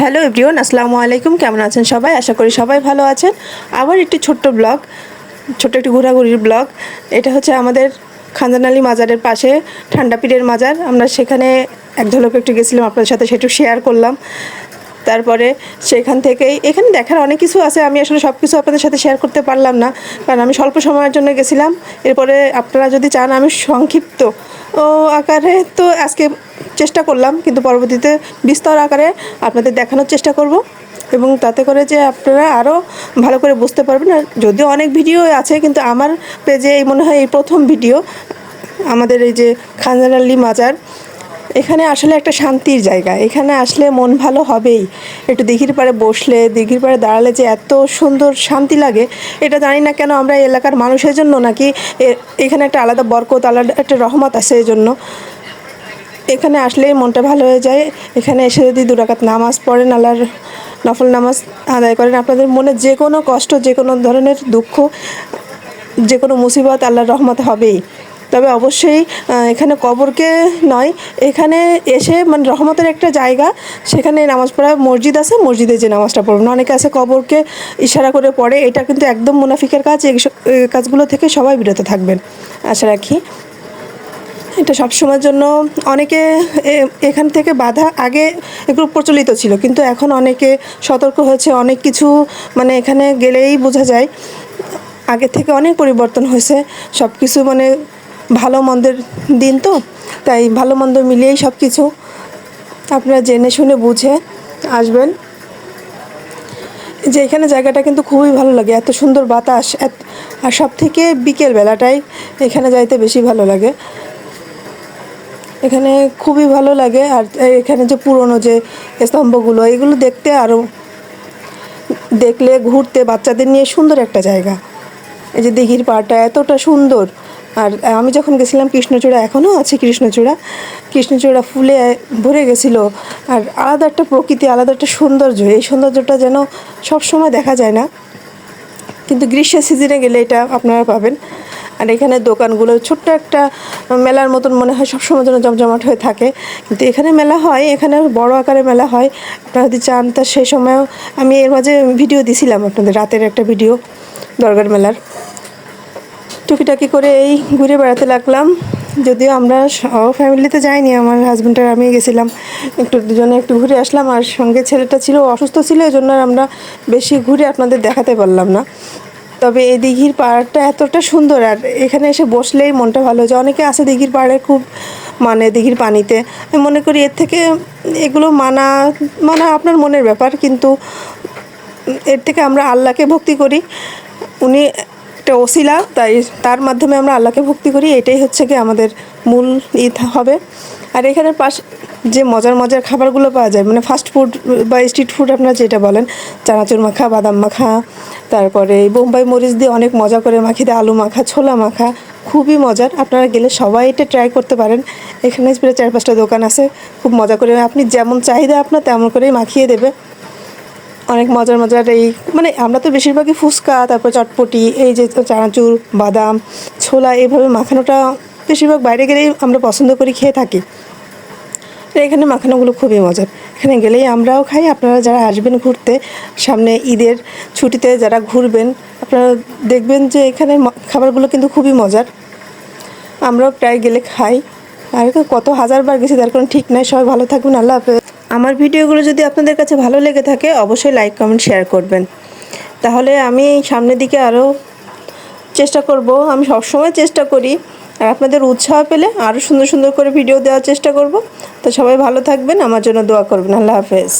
Hello everyone, আসসালামু আলাইকুম। কেমন আছেন সবাই? আশা করি সবাই ভালো আছেন। আবার একটি ছোট্ট ব্লগ, ছোট্ট একটি ঘোরাঘুরির ব্লগ। এটা হচ্ছে আমাদের খানজানালি মাজারের পাশে, ঠান্ডা পীরের মাজার। আমরা সেখানে এক ঝলক একটু গেছিলাম, আপনাদের সাথে সেটু শেয়ার করলাম। তারপরে সেখান থেকেই, এখানে দেখার অনেক কিছু আছে। আমি আসলে সব কিছু আপনাদের সাথে শেয়ার করতে পারলাম না। কারণ আমি স্বল্প সময়ের জন্য গেছিলাম। এরপরে আপনারা যদি চান, আমি সংক্ষিপ্ত। ও আকারে তো আজকে চেষ্টা করলাম, কিন্তু পরবর্তীতে বিস্তর আকারে আপনাদের দেখানোর চেষ্টা করব এবং তাতে করে যে আপনারা আরও ভালো করে বুঝতে পারবেন। আর যদিও অনেক ভিডিও আছে, কিন্তু আমার পেজে এই মনে হয় এই প্রথম ভিডিও, আমাদের এই যে খানজানাল্লি মাজার, এখানে আসলে একটা শান্তির জায়গা। এখানে আসলে মন ভালো হবেই। একটু দিঘির পাড়ে বসলে, দিঘির পাড়ে দাঁড়ালে যে এত সুন্দর শান্তি লাগে, এটা জানি না কেন আমরা এলাকার মানুষের জন্য নাকি এখানে একটা আলাদা বরকত, আলাদা একটা রহমত আছে এই জন্য এখানে আসলেই মনটা ভালো হয়ে যায়। এখানে এসে যদি দুরাকাত নামাজ পড়েন, আল্লাহর নফল নামাজ আদায় করেন, আপনাদের মনে যে কোনো কষ্ট, যে কোনো ধরনের দুঃখ, যে কোনো মুসিবত আল্লাহর রহমত হবেই। তবে অবশ্যই এখানে কবরকে নয়, এখানে এসে মানে রহমতের একটা জায়গা, সেখানে নামাজ পড়া মসজিদ আছে, মসজিদে যে নামাজটা পড়বেন। অনেকে আছে কবরকে ইশারা করে পড়ে, এটা কিন্তু একদম মুনাফিকের কাজ এই কাজগুলো থেকে সবাই বিরত থাকবেন। আশা রাখি এটা সবসময়ের জন্য অনেকে এখান থেকে বাধা আগে এগুলো প্রচলিত ছিল, কিন্তু এখন অনেকে সতর্ক হয়েছে, অনেক কিছু মানে এখানে গেলেই বোঝা যায়। আগে থেকে অনেক পরিবর্তন হয়েছে, সব কিছু মানে ভালো মন্দের দিন তো, তাই ভালো মন্দ মিলিয়েই সব কিছু। আপনারা জেনে শুনে বুঝে আসবেন। যে এখানে জায়গাটা কিন্তু খুবই ভালো লাগে, এত সুন্দর বাতাস আর সব থেকে বিকেল বেলাটাই এখানে যাইতে বেশি ভালো লাগে। এখানে খুবই ভালো লাগে। আর এখানে যে পুরনো যে স্তম্ভগুলো, এগুলো দেখতে আরও দেখলে ঘুরতে বাচ্চাদের নিয়ে সুন্দর একটা জায়গা। এই যে দিঘির পাড়টা এতটা সুন্দর। আর আমি যখন গেছিলাম কৃষ্ণচূড়া এখনও আছে কৃষ্ণচূড়া। কৃষ্ণচূড়া ফুলে ভরে গেছিল। আর আলাদা একটা প্রকৃতি, আলাদা একটা সৌন্দর্য। এই সৌন্দর্যটা যেন সব সময় দেখা যায় না। কিন্তু গ্রীষ্মের সিজনে গেলে এটা আপনারা পাবেন। আর এখানে দোকানগুলো ছোট্ট একটা মেলার মতন মনে হয়, সবসময় যেন জমজমাট হয়ে থাকে। কিন্তু এখানে মেলা হয়, এখানে বড় আকারে মেলা হয়। আপনারা যদি চান, তা সেই সময়ও আমি এর মাঝে ভিডিও দিছিলাম আপনাদের, রাতের একটা ভিডিও দরগার মেলার। টুকিটাকি করে এই ঘুরে বেড়াতে লাগলাম। যদিও আমরা সব ফ্যামিলিতে যাইনি, আমার হাজব্যান্ড আর আমি গেছিলাম। একটু দুজনে একটু ঘুরে আসলাম, আর সঙ্গে ছেলেটা ছিল, অসুস্থ ছিল এই জন্য আমরা বেশি ঘুরে আপনাদের দেখাতে পারলাম না। তবে এই দিঘির পাড়টা এতটা সুন্দর, আর এখানে এসে বসলেই মনটা ভালো যায় অনেকে আছে দিঘির পাড়ে খুব মানে দিঘির পানিতে। আমি মনে করি এর থেকে এগুলো মানা মানা আপনার মনের ব্যাপার, কিন্তু এর থেকে আমরা আল্লাহকে ভক্তি করি। উনি একটা ওসিলা, তাই তার মাধ্যমে আমরা আল্লাহকে ভক্তি করি। এটাই হচ্ছে কি আমাদের মূল ঈদ হবে। আর এখানের পাশ যে মজার মজার খাবারগুলো পাওয়া যায় মানে ফাস্ট ফুড বা স্ট্রিট ফুড আপনারা যেটা বলেন, চানাচুর মাখা, বাদাম মাখা, তারপরে বোম্বাই মরিচ দিয়ে অনেক মজা করে মাখি, দেয় আলু মাখা, ছোলা মাখা, খুবই মজার। আপনারা গেলে সবাই এটা ট্রাই করতে পারেন। এখানে প্রায় চার পাঁচটা দোকান আছে, খুব মজা করে আপনি যেমন চাহিদা আপনার তেমন করেই মাখিয়ে দেবে। অনেক মজার মজার এই মানে আমরা তো বেশিরভাগই ফুচকা, তারপর চটপটি, এই যে চানাচুর, বাদাম, ছোলা এইভাবে মাখানোটা বেশিরভাগ বাইরে গেলেই আমরা পছন্দ করি, খেয়ে থাকি। এখানে মাখানোগুলো খুবই মজার। এখানে গেলেই আমরাও খাই। আপনারা যারা আসবেন ঘুরতে, সামনে ঈদের ছুটিতে যারা ঘুরবেন, আপনারা দেখবেন যে এখানে খাবারগুলো কিন্তু খুবই মজার। আমরাও প্রায় গেলে খাই। আর কত হাজারবার গেছি, তার কোনো ঠিক নাই। সবাই ভালো থাকবেন আল্লাহ হাফেজ। আমার ভিডিওগুলো যদি আপনাদের কাছে ভালো লেগে থাকে, অবশ্যই লাইক, কমেন্ট, শেয়ার করবেন। তাহলে আমি সামনের দিকে আরও চেষ্টা করব। আমি সবসময় চেষ্টা করি। আর আপনাদের উৎসাহ পেলে আরও সুন্দর সুন্দর করে ভিডিও দেওয়ার চেষ্টা করব। তো সবাই ভালো থাকবেন, আমার জন্য দোয়া করবেন। আল্লাহ হাফেজ।